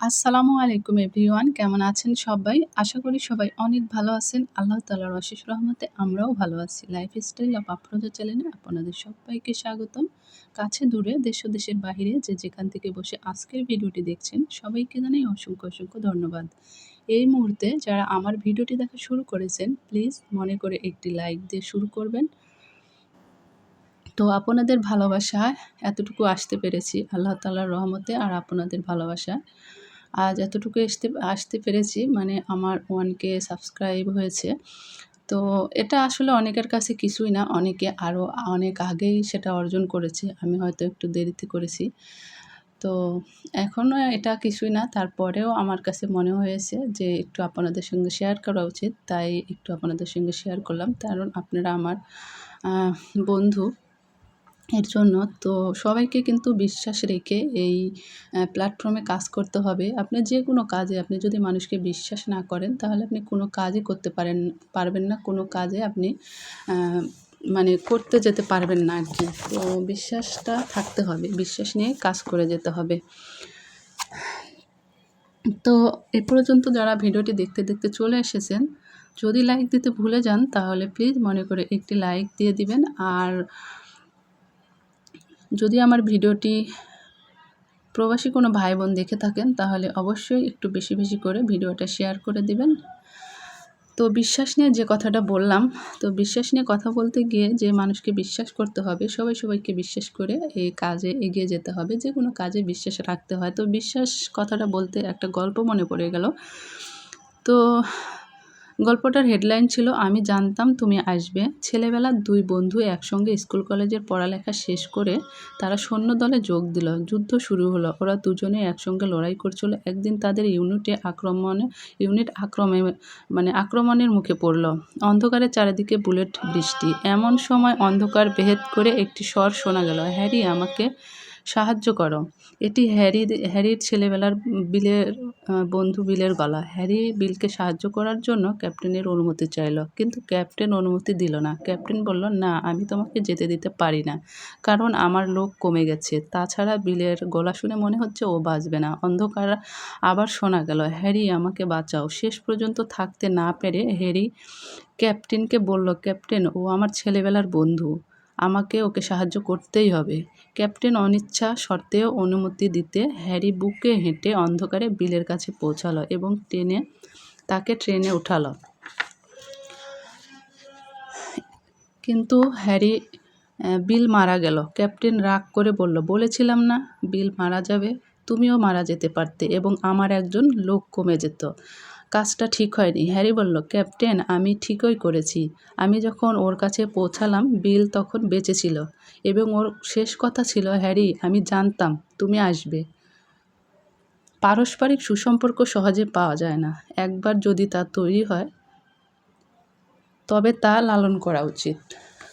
আসসালামু আলাইকুম এভরিওয়ান, কেমন আছেন সবাই? আশা করি সবাই অনেক ভালো আছেন। আল্লাহ তালার অশেষ রহমতে আমরাও ভালো আছি। লাইফ স্টাইল অফ আফরোজা চ্যানেলে আপনাদের সবাইকে স্বাগতম। কাছে দূরে, দেশ দেশের বাহিরে যে যেখান থেকে বসে আজকের ভিডিওটি দেখছেন, সবাইকে জানাই অসংখ্য অসংখ্য ধন্যবাদ। এই মুহূর্তে যারা আমার ভিডিওটি দেখা শুরু করেছেন প্লিজ মনে করে একটি লাইক দিয়ে শুরু করবেন। তো আপনাদের ভালোবাসায় এতটুকু আসতে পেরেছি আল্লাহ তালার রহমতে আর আপনাদের ভালোবাসায় আজ এতটুকু আসতে আসতে পেরেছি মানে আমার ওয়ান কে সাবস্ক্রাইব হয়েছে। তো এটা আসলে অনেকের কাছে কিছুই না, অনেকে আরও অনেক আগেই সেটা অর্জন করেছে, আমি হয়তো একটু দেরিতে করেছি। তো এখনও এটা কিছুই না, তারপরেও আমার কাছে মনে হয়েছে যে একটু আপনাদের সঙ্গে শেয়ার করা উচিত, তাই একটু আপনাদের সঙ্গে শেয়ার করলাম। কারণ আপনারা আমার বন্ধু এর জন্য। তো সবাইকে কিন্তু বিশ্বাস রেখে এই প্ল্যাটফর্মে কাজ করতে হবে। আপনি যে কোনো কাজে আপনি যদি মানুষকে বিশ্বাস না করেন, তাহলে আপনি কোনো কাজই করতে পারেন, পারবেন না। কোনো কাজে আপনি মানে করতে যেতে পারবেন না আর কি তো বিশ্বাসটা থাকতে হবে। বিশ্বাস নিয়ে কাজ করে যেতে হবে। তো এ পর্যন্ত যারা ভিডিওটি দেখতে দেখতে চলে এসেছেন, যদি লাইক দিতে ভুলে যান, তাহলে প্লিজ মনে করে একটি লাইক দিয়ে দিবেন। আর যদি আমার ভিডিওটি প্রবাসী কোনো ভাই বোন দেখে থাকেন, তাহলে অবশ্যই একটু বেশি বেশি করে ভিডিওটা শেয়ার করে দিবেন। তো বিশ্বাস নিয়ে যে কথাটা বললাম, তো বিশ্বাস নিয়ে কথা বলতে গিয়ে যে মানুষকে বিশ্বাস করতে হবে, সবাই সবাইকে বিশ্বাস করে এই কাজে এগিয়ে যেতে হবে, যে কোনো কাজে বিশ্বাস রাখতে হয়। তো বিশ্বাস কথাটা বলতে একটা গল্প মনে পড়ে গেল। তো গল্পটার হেডলাইন ছিল, আমি জানতাম তুমি আসবে। ছেলেবেলার দুই বন্ধু একসঙ্গে স্কুল কলেজের পড়ালেখা শেষ করে তারা সৈন্য দলে যোগ দিল। যুদ্ধ শুরু হলো। ওরা দুজনে একসঙ্গে লড়াই করছিল। একদিন তাদের ইউনিটে আক্রমণে, ইউনিট আক্রমে মানে আক্রমণের মুখে পড়ল। অন্ধকারে চারিদিকে বুলেট বৃষ্টি। এমন সময় অন্ধকার ভেদ করে একটি স্বর শোনা গেল, হ্যারি, আমাকে সাহায্য করো। এটি হ্যারি হ্যারির ছেলেবেলার বিলের বন্ধু বিলের গলা। হ্যারি বিলকে সাহায্য করার জন্য ক্যাপ্টেনের অনুমতি চাইল, কিন্তু ক্যাপ্টেন অনুমতি দিল না। ক্যাপ্টেন বলল, না, আমি তোমাকে যেতে দিতে পারি না, কারণ আমার লোক কমে গেছে। তাছাড়া বিলের গলা শুনে মনে হচ্ছে ও বাঁচবে না। অন্ধকার আবার শোনা গেল, হ্যারি, আমাকে বাঁচাও। শেষ পর্যন্ত থাকতে না পেরে হ্যারি ক্যাপ্টেনকে বলল, ক্যাপ্টেন, ও আমার ছেলেবেলার বন্ধু। আমাকে ওকে সাহায্য করতেই হবে। ক্যাপ্টেন অনিচ্ছা সত্ত্বেও অনুমতি দিতে হ্যারি বুকে হেঁটে অন্ধকারে বিলের কাছে পৌঁছালো এবং ট্রেনে, তাকে ট্রেনে উঠালো। কিন্তু হ্যারি বিল মারা গেল। ক্যাপ্টেন রাগ করে বলল, বলেছিলাম না, বিল মারা যাবে। তুমিও মারা যেতে পারতে এবং আমার একজন লোক কমে যেত। কাজটা ঠিক হয়নি। হ্যারি বলল, ক্যাপ্টেন, আমি ঠিকই করেছি। আমি যখন ওর কাছে পৌঁছালাম, বিল তখন বেঁচে ছিল এবং ওর শেষ কথা ছিল, হ্যারি, আমি জানতাম তুমি আসবে। পারস্পরিক সুসম্পর্ক সহজে পাওয়া যায় না। একবার যদি তা তৈরি হয়, তবে তা লালন করা উচিত।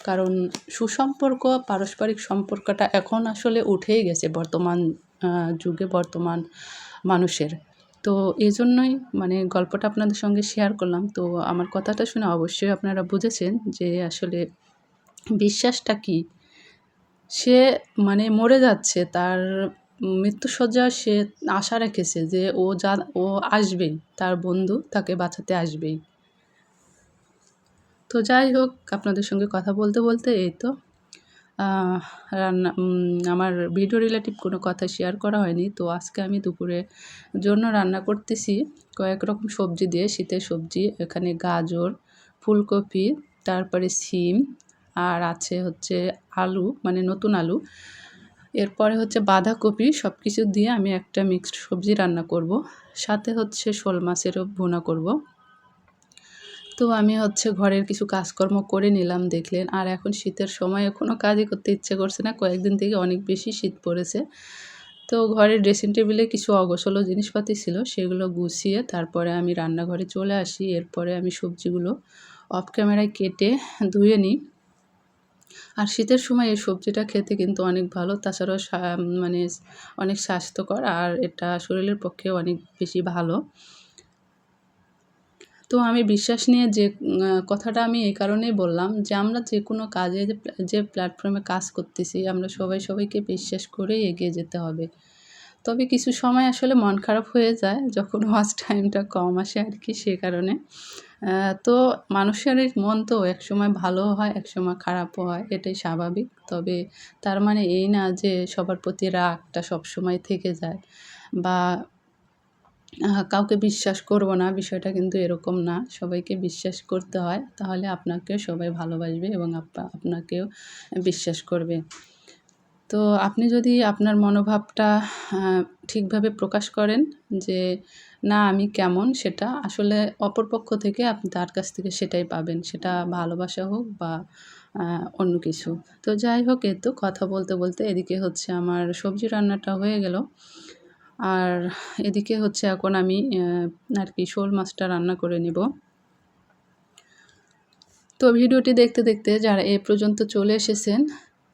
কারণ সুসম্পর্ক, পারস্পরিক সম্পর্কটা এখন আসলে উঠেই গেছে বর্তমান যুগে বর্তমান মানুষের। তো এই জন্যই মানে গল্পটা আপনাদের সঙ্গে শেয়ার করলাম। তো আমার কথাটা শুনে অবশ্যই আপনারা বুঝেছেন যে আসলে বিশ্বাসটা কী? সে মানে মরে যাচ্ছে, তার মৃত্যুসজ্জা সে আশা রেখেছে যে ও যা, ও আসবেই, তার বন্ধু তাকে বাঁচাতে আসবেই। তো যাই হোক, আপনাদের সঙ্গে কথা বলতে বলতে এই তো। রান্না আমার ভিডিও রিলেটিভ কোনো কথা শেয়ার করা হয়নি। তো আজকে আমি দুপুরে জন্য রান্না করতেছি কয়েক রকম সবজি দিয়ে। শীতের সবজি, এখানে গাজর, ফুলকপি, তারপরে সিম, আর আছে হচ্ছে আলু মানে নতুন আলু। এরপরে হচ্ছে বাঁধাকপি সব কিছু দিয়ে আমি একটা মিক্সড সবজি রান্না করব। সাথে হচ্ছে শোল মাছেরও ভুনা করব। তো আমি হচ্ছে ঘরের কিছু কাজকর্ম করে নিলাম, দেখলেন। আর এখন শীতের সময় কোনো কাজই করতে ইচ্ছে করছে না। কয়েকদিন থেকে অনেক বেশি শীত পড়েছে। তো ঘরের ড্রেসিং টেবিলে কিছু অগোছলো জিনিসপাতি ছিল, সেগুলো গুছিয়ে তারপরে আমি রান্নাঘরে চলে আসি। এরপরে আমি সবজিগুলো অফ ক্যামেরায় কেটে ধুয়ে নিই। আর শীতের সময় এই সবজিটা খেতে কিন্তু অনেক ভালো। তাছাড়াও মানে অনেক স্বাস্থ্যকর। আর এটা শরীরের পক্ষে অনেক বেশি ভালো। তো আমি বিশ্বাস নিয়ে যে কথাটা আমি এই কারণেই বললাম যে, আমরা যে কোনো কাজে যে প্ল্যাটফর্মে কাজ করতেছি, আমরা সবাই সবাইকে বিশ্বাস করেই এগিয়ে যেতে হবে। তবে কিছু সময় আসলে মন খারাপ হয়ে যায় যখন ওয়াচ টাইমটা কম আসে আর কি সে কারণে। তো মানুষের মন তো একসময় ভালো হয়, একসময় খারাপও হয়, এটাই স্বাভাবিক। তবে তার মানে এই না যে সবার প্রতি রাগটা সবসময় থেকে যায় বা কাউকে বিশ্বাস করব না, বিষয়টা কিন্তু এরকম না। সবাইকে বিশ্বাস করতে হয়, তাহলে আপনাকে সবাই ভালোবাসবে এবং আপ- আপনাকেও বিশ্বাস করবে। তো আপনি যদি আপনার মনোভাবটা ঠিকভাবে প্রকাশ করেন যে, না, আমি কেমন? সেটা আসলে অপরপক্ষ থেকে আপনি তার কাছ থেকে সেটাই পাবেন। সেটা ভালোবাসা হোক বা অন্য কিছু। তো যাই হোক এ তো কথা বলতে বলতে এদিকে হচ্ছে আমার সবজি রান্নাটা হয়ে গেল। আর এদিকে হচ্ছে এখন আমি আর কি শোল মাছটা রান্না করে নেব। তো ভিডিওটি দেখতে দেখতে যারা এ পর্যন্ত চলে এসেছেন,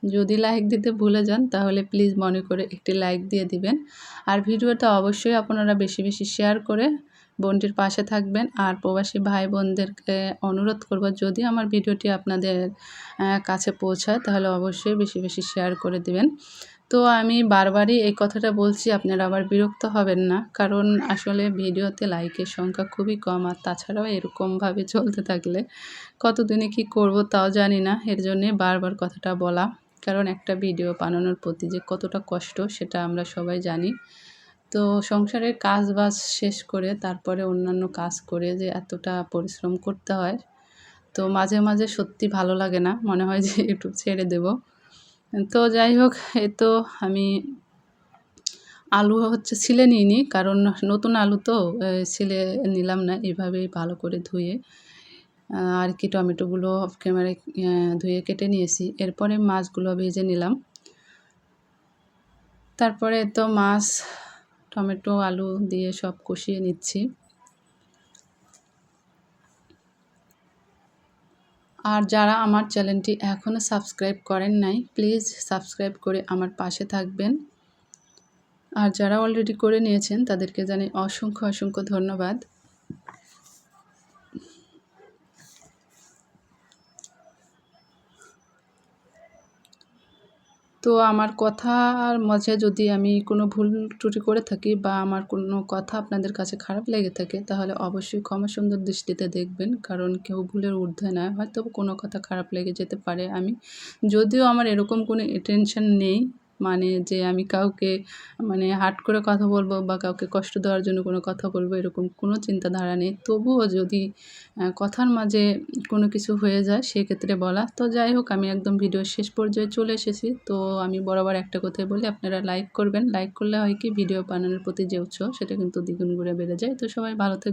যদি লাইক দিতে ভুলে যান, তাহলে প্লিজ মনে করে একটি লাইক দিয়ে দিবেন। আর ভিডিওটা অবশ্যই আপনারা বেশি বেশি শেয়ার করে বোনটির পাশে থাকবেন। আর প্রবাসী ভাই বোনদেরকে অনুরোধ করব, যদি আমার ভিডিওটি আপনাদের কাছে পৌঁছায়, তাহলে অবশ্যই বেশি বেশি শেয়ার করে দিবেন। তো আমি বারবারই এই কথাটা বলছি, আপনারা আবার বিরক্ত হবেন না। কারণ আসলে ভিডিওতে লাইকের সংখ্যা খুবই কম আর তাছাড়াও এরকমভাবে চলতে থাকলে কতদিনে কি করব তাও জানি না। এর জন্যে বারবার কথাটা বলা। কারণ একটা ভিডিও বানানোর প্রতি যে কতটা কষ্ট সেটা আমরা সবাই জানি। তো সংসারের কাজ বাজ শেষ করে তারপরে অন্যান্য কাজ করে যে এতটা পরিশ্রম করতে হয়, তো মাঝে মাঝে সত্যি ভালো লাগে না। মনে হয় যে ইউটিউব ছেড়ে দেব। তো যাই হোক এ তো আমি আলু হচ্ছে ছিলে নিইনি, কারণ নতুন আলু তো ছিলে নিলাম না এভাবেই ভালো করে ধুয়ে, আর কি টমেটোগুলো অফ ক্যামেরায় ধুয়ে কেটে নিয়েছি। এরপরে মাছগুলো ভেজে নিলাম। তারপরে তো মাছ, টমেটো, আলু দিয়ে সব কষিয়ে নিচ্ছি। আর যারা আমার চ্যানেলটি এখনও সাবস্ক্রাইব করেন নাই, প্লিজ সাবস্ক্রাইব করে আমার পাশে থাকবেন। আর যারা অলরেডি করে নিয়েছেন, তাদেরকে জানাই অসংখ্য অসংখ্য ধন্যবাদ। তো আমার কথার মাঝে যদি আমি কোনো ভুল ত্রুটি করে থাকি বা আমার কোনো কথা আপনাদের কাছে খারাপ লেগে থাকে, তাহলে অবশ্যই ক্ষমা সুন্দর দৃষ্টিতে দেখবেন। কারণ কেউ ভুলের ঊর্ধ্বে নয়, হয়তো কোনো কথা খারাপ লেগে যেতে পারে। আমি যদিও আমার এরকম কোনো টেনশন নেই মানে যে আমি কাউকে মানে হাট করে কথা বলব বা কাউকে কষ্ট দেওয়ার জন্য কোনো কথা বলব এরকম কোনো চিন্তাধারা নেই। তবুও যদি কথার মাঝে কোনো কিছু হয়ে যায় সেক্ষেত্রে বলা। তো যাই হোক, আমি একদম ভিডিও শেষ পর্যায়ে চলে এসেছি। তো আমি বরাবর একটা কথাই বলি, আপনারা লাইক করবেন। লাইক করলে হয় কি, ভিডিও বানানোর প্রতি যে উৎসাহ, সেটা কিন্তু দ্বিগুণ ঘুরে বেড়ে যায়। তো সবাই ভালো থাকবেন